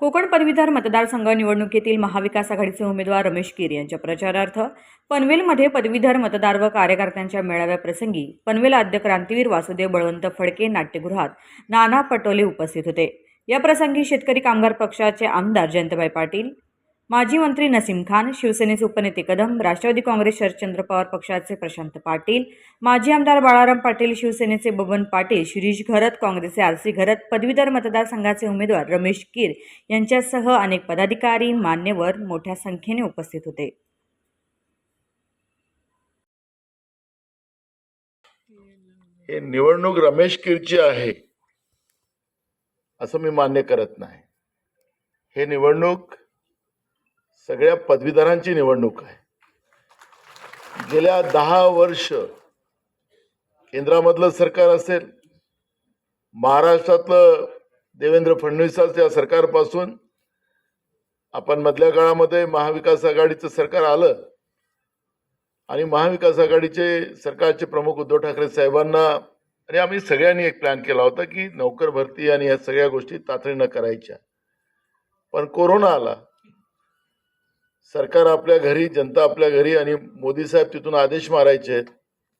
कोकण पदवीधर मतदारसंघ निवडणुकीतील महाविकास आघाडीचे उमेदवार रमेश कीर यांच्या प्रचारार्थ पनवेलमध्ये पदवीधर मतदार व कार्यकर्त्यांच्या मेळाव्याप्रसंगी पनवेल आद्य क्रांतीवीर वासुदेव बळवंत फडके नाट्यगृहात नाना पटोले उपस्थित होते. या प्रसंगी शेतकरी कामगार पक्षाचे आमदार जयंतभाई पाटील माजी मंत्री नसीम खान शिवसेनेचे उपनेते कदम राष्ट्रवादी काँग्रेस शरदचंद्र पवार पक्षाचे प्रशांत पाटील माजी आमदार बाळाराम पाटील शिवसेनेचे बबन पाटील शिरीष घरत काँग्रेसचे आर सी घरत पदवीधर मतदारसंघाचे उमेदवार रमेश कीर यांच्यासह अनेक पदाधिकारी मान्यवर मोठ्या संख्येने उपस्थित होते. हे निवडणूक रमेश किरची आहे असं मी मान्य करत नाही. हे निवडणूक सगळ्या पदवीधरांची निवडणूक आहे. गेल्या दहा वर्ष केंद्रामधलं सरकार असेल महाराष्ट्रातलं देवेंद्र फडणवीसांच्या सरकारपासून आपण मधल्या काळामध्ये महाविकास आघाडीचं सरकार आलं आणि महाविकास आघाडीचे सरकारचे प्रमुख उद्धव ठाकरे साहेबांना आणि आम्ही सगळ्यांनी एक प्लॅन केला होता की नोकर भरती आणि या सगळ्या गोष्टी तातडीनं करायच्या. पण कोरोना आला. सरकार आपल्या घरी जनता आपल्या घरी आणि मोदी साहेब तिथून आदेश मारायचे आहेत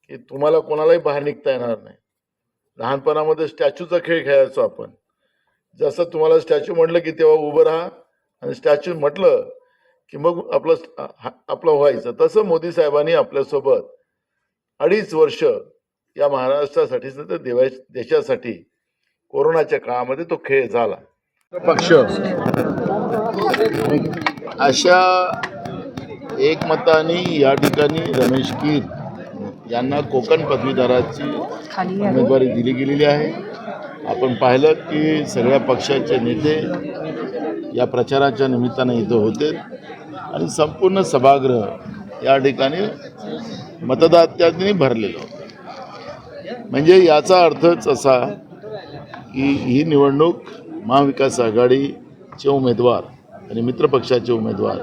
की तुम्हाला कोणालाही बाहेर निघता येणार नाही. लहानपणामध्ये स्टॅच्यूचा खेळ खेळायचो आपण. जसं तुम्हाला स्टॅच्यू म्हटलं की तेव्हा उभं राहा आणि स्टॅच्यू म्हटलं की मग आपलं हा- आपलं व्हायचं. तसं मोदी साहेबांनी आपल्यासोबत अडीच वर्ष या महाराष्ट्रासाठी तर देवा देशासाठी कोरोनाच्या काळामध्ये तो खेळ झाला. पक्ष. अशा एकमताने या ठिकाणी रमेश कीर यांना कोकण पदवीधराची उमेदवारी दिली गेलेली आहे. आपण पाहिलं की सगळ्या पक्षाचे नेते या प्रचाराच्या निमित्तानं इथं होते. आणि संपूर्ण सभागृह या ठिकाणी मतदात्यांनी भरलेलं होतं. म्हणजे याचा अर्थच असा की ही निवडणूक महाविकास आघाडीचे उमेदवार आणि मित्रपक्षाचे उमेदवार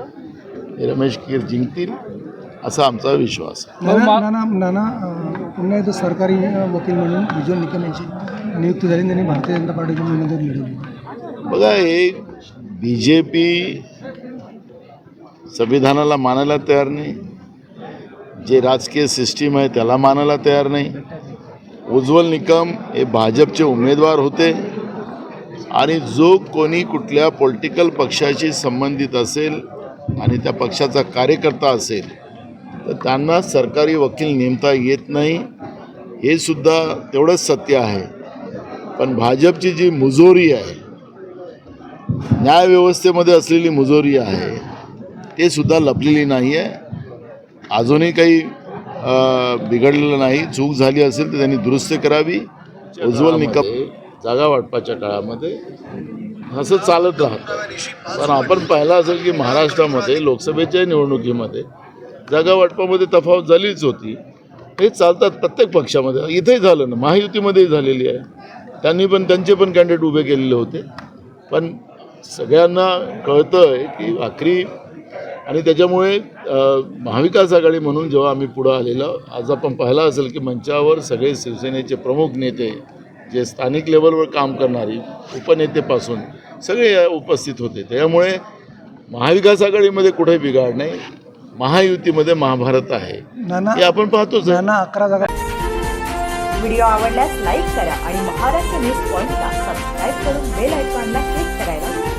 हे रमेश कीर जिंकतील असा आमचा विश्वास आहे. नाना नाना पुन्हा एकदा सरकारी वकील म्हणून विजय निकम यांची नियुक्ती झाली त्यांनी भारतीय जनता पार्टीची उमेदवारी लढवली बघा हे बी जे पी संविधानाला मानायला तयार नाही. जे राजकीय सिस्टीम आहे त्याला मानायला तयार नाही. उज्ज्वल निकम हे भाजपचे उमेदवार होते. आणि जो कोणी कुठल्या पॉलिटिकल पक्षाशी संबंधित असेल आणि त्या पक्षाचा कार्यकर्ता असेल तर त्यांना सरकारी वकील नेमता येत नाही हे सुद्धा तेवढंच सत्य आहे. पण भाजपची जी मुजोरी आहे न्यायव्यवस्थेमध्ये असलेली मुजोरी आहे ते सुद्धा लपलेली नाही आहे. अजूनही काही बिघडलेलं नाही. चूक झाली असेल तर त्यांनी दुरुस्ती करावी. उज्ज्वल निकम जागा वाटपाच्या काळामध्ये असं चालत राहतं. पण आपण पाहिलं असेल की महाराष्ट्रामध्ये लोकसभेच्या निवडणुकीमध्ये जागा वाटपामध्ये तफावत झालीच होती. हे चालतात प्रत्येक पक्षामध्ये. इथेही झालं ना महायुतीमध्येही झालेली आहे. त्यांनी पण त्यांचे पण कॅन्डिडेट उभे केलेले होते. पण सगळ्यांना कळतं आहे की आखरी आणि त्याच्यामुळे महाविकास आघाडी म्हणून जेव्हा आम्ही पुढं आलेलो आज आपण पाहिला असेल की मंचावर सगळे शिवसेनेचे प्रमुख नेते जे स्थानिक लेवलवर काम करणारी उपनेतेपासून सगळे उपस्थित होते त्यामुळे महाविकास आघाडीमध्ये कुठे बिघाड नाही महायुतीमध्ये महाभारत आहे हे आपण पाहतोच. नाना अकरा जागा व्हिडिओ आवडल्यास लाईक करा आणि महाराष्ट्र न्यूज पॉईंटला सबस्क्राईब करून बेल आयकॉनला क्लिक करायला